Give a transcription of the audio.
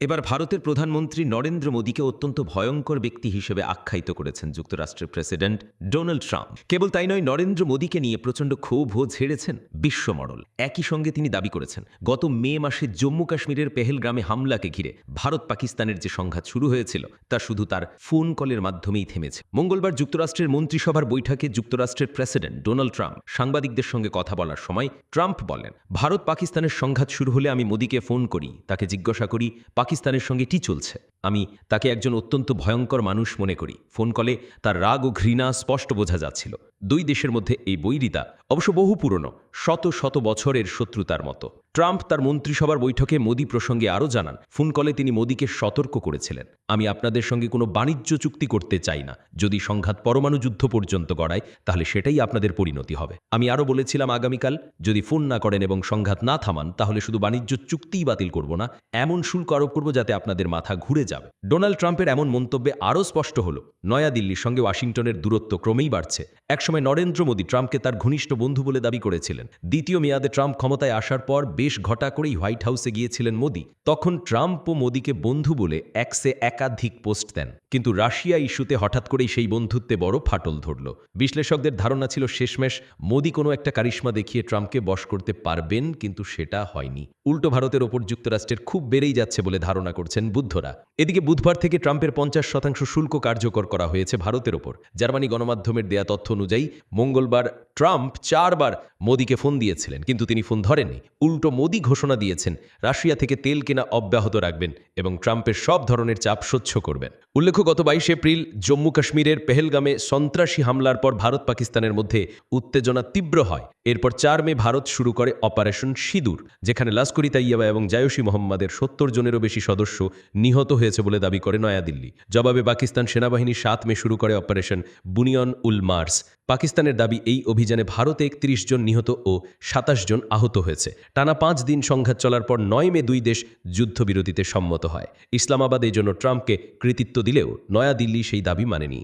এবার ভারতের প্রধানমন্ত্রী নরেন্দ্র মোদীকে অত্যন্ত ভয়ঙ্কর ব্যক্তি হিসেবে আখ্যায়িত করেছেন যুক্তরাষ্ট্রের প্রেসিডেন্ট ডোনাল্ড ট্রাম্প। কেবল তাই নয়, নরেন্দ্র মোদীকে নিয়ে প্রচণ্ড ক্ষোভও ঝেড়েছেন বিশ্বমডল একই সঙ্গে তিনি দাবি করেছেন, গত মে মাসে জম্মু কাশ্মীরের পেহেলগ্রামে হামলাকে ঘিরে ভারত পাকিস্তানের যে সংঘাত শুরু হয়েছিল, তা শুধু তার ফোন কলের মাধ্যমেই থেমেছে। মঙ্গলবার যুক্তরাষ্ট্রের মন্ত্রিসভার বৈঠকে যুক্তরাষ্ট্রের প্রেসিডেন্ট ডোনাল্ড ট্রাম্প সাংবাদিকদের সঙ্গে কথা বলার সময় ট্রাম্প বলেন, ভারত পাকিস্তানের সংঘাত শুরু হলে আমি মোদীকে ফোন করি, তাকে জিজ্ঞাসা করি, পাকিস্তানের সঙ্গে কি চলছে? আমি তাকে একজন অত্যন্ত ভয়ঙ্কর মানুষ মনে করি। ফোন কলে তার রাগ ও ঘৃণা স্পষ্ট বোঝা যাচ্ছিল। দুই দেশের মধ্যে এই বৈরিতা অবশ্য বহু পুরনো, শত শত বছরের শত্রুতার মতো। ট্রাম্প তার মন্ত্রিসভার বৈঠকে মোদী প্রসঙ্গে আরও জানান, ফোন কলে তিনি মোদীকে সতর্ক করেছিলেন। আমি আপনাদের সঙ্গে কোনো বাণিজ্য চুক্তি করতে চাই না। যদি সংঘাত পরমাণু যুদ্ধ পর্যন্ত গড়ায়, তাহলে সেটাই আপনাদের পরিণতি হবে। আমি আরও বলেছিলাম আগামীকাল, যদি ফোন না করেন এবং সংঘাত না থামান, তাহলে শুধু বাণিজ্য চুক্তিই বাতিল করব না, এমন শুল্ক আরোপ করব যাতে আপনাদের মাথা ঘুরে যাবে। ডোনাল্ড ট্রাম্পের এমন মন্তব্যে আরও স্পষ্ট হল, নয়াদিল্লির সঙ্গে ওয়াশিংটনের দূরত্ব ক্রমেই বাড়ছে। একসময় নরেন্দ্র মোদী ট্রাম্পকে তার ঘনিষ্ঠ বন্ধু বলে দাবি করেছিলেন। দ্বিতীয় মেয়াদে ট্রাম্প ক্ষমতায় আসার পর বেশ ঘটা করেই হোয়াইট হাউসে গিয়েছিলেন মোদী। তখন ট্রাম্প ও মোদীকে বন্ধু বলে একসে একাধিক পোস্ট দেন। কিন্তু রাশিয়া ইস্যুতে হঠাৎ করেই সেই বন্ধুত্বে বড় ফাটল ধরল। বিশ্লেষকদের ধারণা ছিল শেষমেশ মোদী কোনো একটা কারিশ্মা দেখিয়ে ট্রাম্পকে বশ করতে পারবেন, কিন্তু সেটা হয়নি। উল্টো ভারতের ওপর যুক্তরাষ্ট্রের খুব বেড়েই যাচ্ছে বলে ধারণা করছেন বুদ্ধরা। এদিকে বুধবার থেকে ট্রাম্পের পঞ্চাশ শতাংশ শুল্ক কার্যকর করা হয়েছে ভারতের ওপর। জার্মানি গণমাধ্যমের দেয়া তথ্য অনুযায়ী মঙ্গলবার ট্রাম্প চারবার মোদীকে ফোন দিয়েছিলেন, কিন্তু তিনি ফোন ধরেননি। উল্টো মোদী ঘোষণা দিয়েছেন, রাশিয়া থেকে তেল কেনা অব্যাহত রাখবেন এবং ট্রাম্পের সব ধরনের চাপ সহ্য করবেন। উল্লেখ্য, গত বাইশ এপ্রিল জম্মু কাশ্মীরের পেহেলগামে সন্ত্রাসী হামলার পর ভারত পাকিস্তানের মধ্যে উত্তেজনা তীব্র হয়। এরপর চার মে ভারত শুরু করে অপারেশন সিঁদুর, যেখানে লাস্করি তাইয়াবা এবং জায়সী মোহাম্মদের সত্তর জনেরও বেশি সদস্য নিহত হয়েছে বলে দাবি করে নয়াদিল্লি। জবাবে, পাকিস্তান সেনাবাহিনী সাত মে শুরু করে অপারেশন বুনিয়ন উল মার্স। পাকিস্তানের দাবি, এই অভিযানে ভারতে একত্রিশ জন নিহত ও সাতাশ জন আহত হয়েছে। টানা পাঁচ দিন সংঘাত চলার পর নয় মে দুই দেশ যুদ্ধবিরতিতে সম্মত হয়। ইসলামাবাদ এই জন্য ট্রাম্পকে কৃতিত্ব দিলেও নয়াদিল্লি সেই দাবি মানেনি।